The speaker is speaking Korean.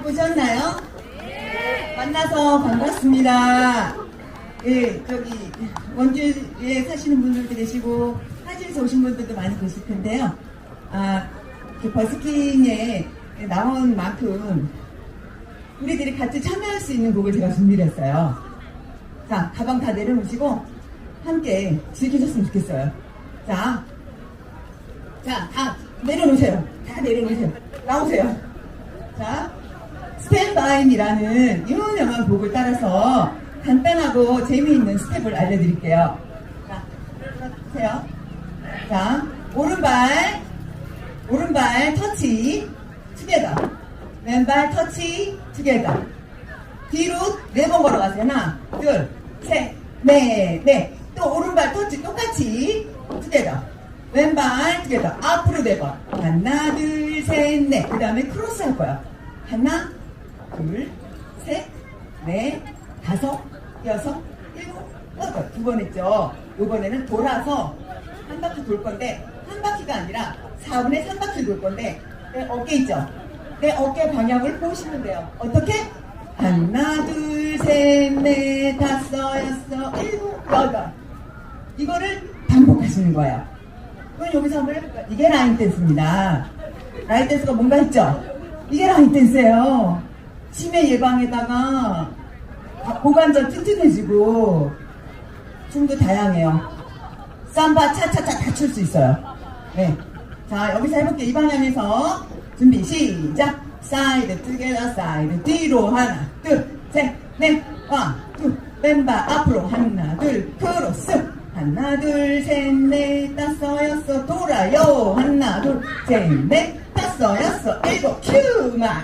잘 보셨나요? 만나서 반갑습니다. 예, 저기 원주에 사시는 분들도 계시고 타지에서 오신 분들도 많이 계실 텐데요. 아, 이렇게 버스킹에 나온 만큼 우리들이 같이 참여할 수 있는 곡을 제가 준비를 했어요. 자, 가방 다 내려놓으시고 함께 즐기셨으면 좋겠어요. 자, 자, 다 내려놓으세요. 다 내려놓으세요. 나오세요. 자, 스탠바임이라는 유명한 곡을 따라서 간단하고 재미있는 스텝을 알려드릴게요. 자, 보세요. 자, 오른발, 오른발 터치, 투게더. 왼발 터치, 투게더. 뒤로 네 번 걸어가세요. 하나, 둘, 셋, 넷, 넷. 또 오른발 터치 똑같이 투게더. 왼발 투게더. 앞으로 네 번. 하나, 둘, 셋, 넷. 그 다음에 크로스 할 거야. 하나, 둘, 셋, 넷, 다섯, 여섯, 일곱, 여덟. 두 번 했죠. 이번에는 돌아서 한 바퀴 돌 건데, 한 바퀴가 아니라 4분의 3바퀴 돌 건데, 내 어깨 있죠? 내 어깨 방향을 보시면 돼요. 어떻게? 하나, 둘, 셋, 넷, 다섯, 여섯, 일곱, 여덟. 이거를 반복하시는 거예요. 그럼 여기서 한번 해볼까요? 이게 라인 댄스입니다. 라인 댄스가 뭔가 있죠? 이게 라인 댄스예요. 치매 예방에다가 고관절 튼튼해지고 춤도 다양해요. 삼바 차차차 다 출 수 있어요. 네. 자, 여기서 해볼게요. 이 방향에서 준비 시작. 사이드 투게더 사이드 뒤로 하나 둘셋넷 와, 둘 왼발 앞으로 하나 둘 크로스 하나 둘 셋 넷 다섯 여섯 돌아요 하나 둘 셋 넷 다섯 여섯 일곱 큐마